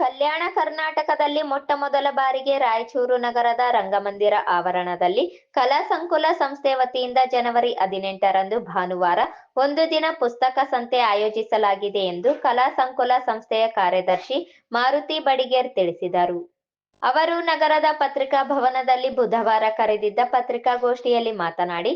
ಕಲ್ಯಾಣ ಕರ್ನಾಟಕದಲ್ಲಿ ಮೊಟ್ಟ ಮೊದಲ ಬಾರಿಗೆ ರಾಯಚೂರು ನಗರದ ರಂಗಮಂದಿರ ಆವರಣದಲ್ಲಿ ಕಲಾ ಸಂಕುಲ ಸಂಸ್ಥೆ ವತಿಯಿಂದ ಜನವರಿ ಹದಿನೆಂಟರಂದು ಭಾನುವಾರ ಒಂದು ದಿನ ಪುಸ್ತಕ ಸಂತೆ ಆಯೋಜಿಸಲಾಗಿದೆ ಎಂದು ಕಲಾ ಸಂಕುಲ ಸಂಸ್ಥೆಯ ಕಾರ್ಯದರ್ಶಿ ಮಾರುತಿ ಬಡಿಗೇರ್ ತಿಳಿಸಿದರು. ಅವರು ನಗರದ ಪತ್ರಿಕಾ ಭವನದಲ್ಲಿ ಬುಧವಾರ ಕರೆದಿದ್ದ ಪತ್ರಿಕಾಗೋಷ್ಠಿಯಲ್ಲಿ ಮಾತನಾಡಿ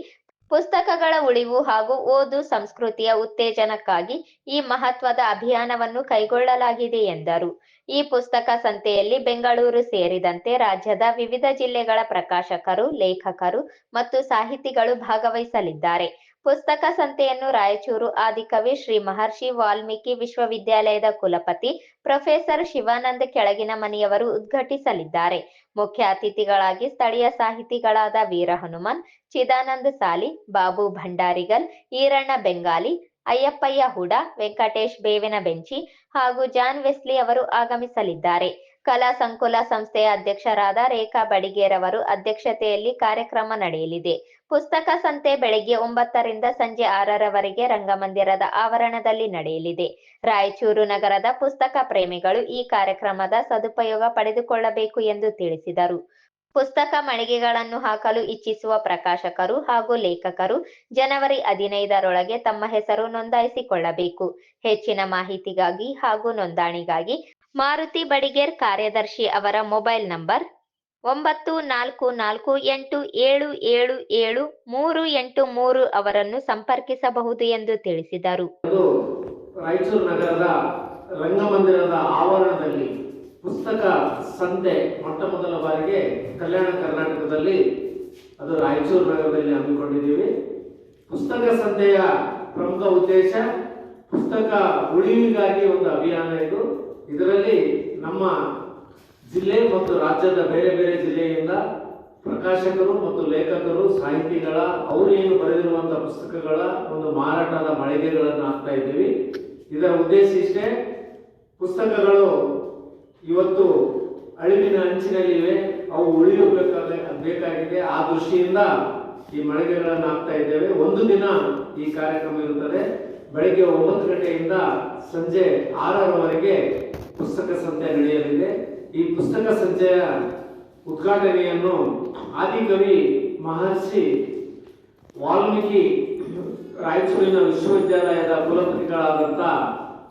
ಪುಸ್ತಕಗಳ ಉಳಿವು ಹಾಗೂ ಓದು ಸಂಸ್ಕೃತಿಯ ಉತ್ತೇಜನಕ್ಕಾಗಿ ಈ ಮಹತ್ವದ ಅಭಿಯಾನವನ್ನು ಕೈಗೊಳ್ಳಲಾಗಿದೆ ಎಂದರು. ಈ ಪುಸ್ತಕ ಸಂತೆಯಲ್ಲಿ ಬೆಂಗಳೂರು ಸೇರಿದಂತೆ ರಾಜ್ಯದ ವಿವಿಧ ಜಿಲ್ಲೆಗಳ ಪ್ರಕಾಶಕರು, ಲೇಖಕರು ಮತ್ತು ಸಾಹಿತಿಗಳು ಭಾಗವಹಿಸಲಿದ್ದಾರೆ. ಪುಸ್ತಕ ಸಂತೆಯನ್ನು ರಾಯಚೂರು ಆದಿಕವಿ ಶ್ರೀ ಮಹರ್ಷಿ ವಾಲ್ಮೀಕಿ ವಿಶ್ವವಿದ್ಯಾಲಯದ ಕುಲಪತಿ ಪ್ರೊಫೆಸರ್ ಶಿವಾನಂದ ಕೆಳಗಿನ ಮನೆಯವರು ಉದ್ಘಾಟಿಸಲಿದ್ದಾರೆ. ಮುಖ್ಯ ಅತಿಥಿಗಳಾಗಿ ಸ್ಥಳೀಯ ಸಾಹಿತಿಗಳಾದ ವೀರ ಹನುಮನ್, ಚಿದಾನಂದ ಸಾಲಿ, ಬಾಬು ಭಂಡಾರಿಗಲ್, ಈರಣ್ಣ ಬೆಂಗಾಲಿ, ಅಯ್ಯಪ್ಪಯ್ಯ ಹುಡ, ವೆಂಕಟೇಶ್ ಬೇವಿನ ಬೆಂಚಿ ಹಾಗೂ ಜಾನ್ ವೆಸ್ಲಿ ಅವರು ಆಗಮಿಸಲಿದ್ದಾರೆ. ಕಲಾ ಸಂಕುಲ ಸಂಸ್ಥೆಯ ಅಧ್ಯಕ್ಷರಾದ ರೇಖಾ ಬಡಿಗೇರವರು ಅಧ್ಯಕ್ಷತೆಯಲ್ಲಿ ಕಾರ್ಯಕ್ರಮ ನಡೆಯಲಿದೆ. ಪುಸ್ತಕ ಸಂತೆ ಬೆಳಗ್ಗೆ ಒಂಬತ್ತರಿಂದ ಸಂಜೆ ಆರರವರೆಗೆ ರಂಗಮಂದಿರದ ಆವರಣದಲ್ಲಿ ನಡೆಯಲಿದೆ. ರಾಯಚೂರು ನಗರದ ಪುಸ್ತಕ ಪ್ರೇಮಿಗಳು ಈ ಕಾರ್ಯಕ್ರಮದ ಸದುಪಯೋಗ ಪಡೆದುಕೊಳ್ಳಬೇಕು ಎಂದು ತಿಳಿಸಿದರು. ಪುಸ್ತಕ ಮಳಿಗೆಗಳನ್ನು ಹಾಕಲು ಇಚ್ಛಿಸುವ ಪ್ರಕಾಶಕರು ಹಾಗೂ ಲೇಖಕರು ಜನವರಿ ಹದಿನೈದರೊಳಗೆ ತಮ್ಮ ಹೆಸರು ನೋಂದಾಯಿಸಿಕೊಳ್ಳಬೇಕು. ಹೆಚ್ಚಿನ ಮಾಹಿತಿಗಾಗಿ ಹಾಗೂ ನೋಂದಣಿಗಾಗಿ ಮಾರುತಿ ಬಡಿಗೇರ್ ಕಾರ್ಯದರ್ಶಿ ಅವರ ಮೊಬೈಲ್ ನಂಬರ್ ಒಂಬತ್ತು ನಾಲ್ಕು ನಾಲ್ಕು ಎಂಟು ಏಳು ಏಳು ಏಳು ಮೂರು ಎಂಟು ಮೂರು ಅವರನ್ನು ಸಂಪರ್ಕಿಸಬಹುದು ಎಂದು ತಿಳಿಸಿದರು. ರಾಯಚೂರು ನಗರದ ರಂಗಮಂದಿರದ ಆವರಣದಲ್ಲಿ ಪುಸ್ತಕ ಸಂತೆ ಮೊಟ್ಟ ಮೊದಲ ಬಾರಿಗೆ ಕಲ್ಯಾಣ ಕರ್ನಾಟಕದಲ್ಲಿ ಅದು ರಾಯಚೂರು ನಗರದಲ್ಲಿ ಹಮ್ಮಿಕೊಂಡಿದ್ದೀವಿ. ಪುಸ್ತಕ ಸಂತೆಯ ಪ್ರಮುಖ ಉದ್ದೇಶ ಪುಸ್ತಕ ಉಳಿವಿಗಾಗಿ ಒಂದು ಅಭಿಯಾನ ಇದು. ಇದರಲ್ಲಿ ನಮ್ಮ ಜಿಲ್ಲೆ ಮತ್ತು ರಾಜ್ಯದ ಬೇರೆ ಬೇರೆ ಜಿಲ್ಲೆಯಿಂದ ಪ್ರಕಾಶಕರು ಮತ್ತು ಲೇಖಕರು, ಸಾಹಿತಿಗಳ, ಅವರು ಏನು ಬರೆದಿರುವಂತಹ ಪುಸ್ತಕಗಳ ಒಂದು ಮಾರಾಟದ ಮಳಿಗೆಗಳನ್ನು ಹಾಕ್ತಾ ಇದ್ದೀವಿ. ಇದರ ಉದ್ದೇಶ ಇಷ್ಟೇ, ಪುಸ್ತಕಗಳು ಇವತ್ತು ಅಳಿವಿನ ಅಂಚಿನಲ್ಲಿವೆ, ಅವು ಉಳಿಯಬೇಕಾದ ಬೇಕಾಗಿದೆ. ಆ ದೃಷ್ಟಿಯಿಂದ ಈ ಮಳಿಗೆಗಳನ್ನು ಹಾಕ್ತಾ ಇದ್ದೇವೆ. ಒಂದು ದಿನ ಈ ಕಾರ್ಯಕ್ರಮ ಇರುತ್ತದೆ. ಬೆಳಿಗ್ಗೆ ಒಂಬತ್ತು ಗಂಟೆಯಿಂದ ಸಂಜೆ ಆರರವರೆಗೆ ಪುಸ್ತಕ ಸಂತೆ ನಡೆಯಲಿದೆ. ಈ ಪುಸ್ತಕ ಸಂತೆಯ ಉದ್ಘಾಟನೆಯನ್ನು ಆದಿಕವಿ ಮಹರ್ಷಿ ವಾಲ್ಮೀಕಿ ರಾಯಚೂರಿನ ವಿಶ್ವವಿದ್ಯಾಲಯದ ಕುಲಪತಿಗಳಾದಂಥ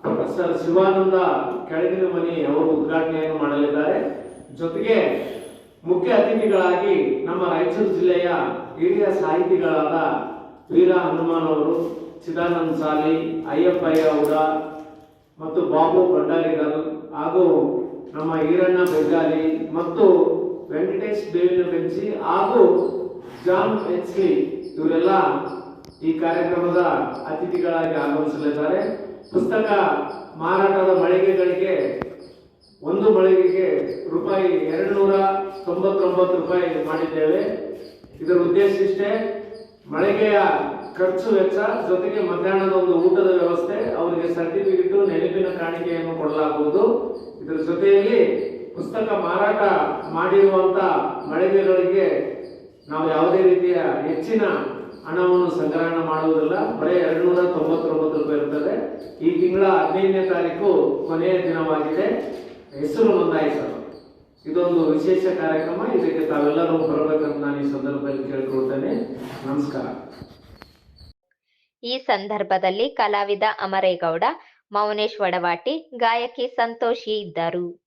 ಪ್ರೊಫೆಸರ್ ಶಿವಾನಂದ ಕೆಳಗಿನ ಮನಿ ಅವರು ಉದ್ಘಾಟನೆಯನ್ನು ಮಾಡಲಿದ್ದಾರೆ. ಜೊತೆಗೆ ಮುಖ್ಯ ಅತಿಥಿಗಳಾಗಿ ನಮ್ಮ ರಾಯಚೂರು ಜಿಲ್ಲೆಯ ಹಿರಿಯ ಸಾಹಿತಿಗಳಾದ ವೀರ ಹನುಮಾನ್ ಅವರು ಚಿದಾನಂದ ಸಾಲಿ ಅಯ್ಯಪ್ಪಯ್ಯ ಅವರ ಮತ್ತು ಬಾಬು ಭಂಡಾರಿಗಲ್ ಹಾಗೂ ನಮ್ಮ ಈರಣ್ಣ ಬೆಂಗಾಲಿ ಮತ್ತು ವೆಂಕಟೇಶ್ ಬೇವಿನ ಬೆಂಚಿ ಹಾಗೂ ಜಾನ್ ಎಚ್ಲಿ ಇವರೆಲ್ಲ ಈ ಕಾರ್ಯಕ್ರಮದ ಅತಿಥಿಗಳಾಗಿ ಆಗಮಿಸಲಿದ್ದಾರೆ. ಪುಸ್ತಕ ಮಾರಾಟದ ಮಳಿಗೆಗಳಿಗೆ ಒಂದು ಮಳಿಗೆಗೆ ರೂಪಾಯಿ ಎರಡು ನೂರ ತೊಂಬತ್ತೊಂಬತ್ತು ರೂಪಾಯಿ ಮಾಡಿದ್ದೇವೆ. ಇದರ ಉದ್ದೇಶ ಇಷ್ಟೇ, ಮಳಿಗೆಯ ಖರ್ಚು ವೆಚ್ಚ, ಜೊತೆಗೆ ಮಧ್ಯಾಹ್ನದ ಒಂದು ಊಟದ ವ್ಯವಸ್ಥೆ, ಅವರಿಗೆ ಸರ್ಟಿಫಿಕೇಟ್, ನೆನಪಿನ ಕಾಣಿಕೆಯನ್ನು ಕೊಡಲಾಗುವುದು. ಇದರ ಜೊತೆಯಲ್ಲಿ ಪುಸ್ತಕ ಮಾರಾಟ ಮಾಡಿರುವಂಥ ಮಳಿಗೆಗಳಿಗೆ ನಾವು ಯಾವುದೇ ರೀತಿಯ ಹೆಚ್ಚಿನ ಹಣವನ್ನು ಸಂಗ್ರಹಣ ಮಾಡುವುದಿಲ್ಲ. ಬರೀ ಎರಡು ನೂರ ತೊಂಬತ್ತೊಂಬತ್ತು ರೂಪಾಯಿ ಇರ್ತದೆ. ಈ ತಿಂಗಳ ಹದಿನೈದನೇ ತಾರೀಕು ಕೊನೆಯ ದಿನವಾಗಿದೆ. ಹೆಸರು ನೋಂದಾಯಿಸಲು. ಇದೊಂದು ವಿಶೇಷ ಕಾರ್ಯಕ್ರಮ. ಇದಕ್ಕೆ ತಾವೆಲ್ಲರೂ ಬರಬೇಕಂತ ನಾನು ಈ ಸಂದರ್ಭದಲ್ಲಿ ಕೇಳ್ಕೊಳ್ತೇನೆ. ನಮಸ್ಕಾರ. ಈ ಸಂದರ್ಭದಲ್ಲಿ ಕಲಾವಿದ ಅಮರೇಗೌಡ ಮೌನೇಶ್ ವಡವಾಟಿ ಗಾಯಕಿ ಸಂತೋಷಿ ಇದ್ದರು.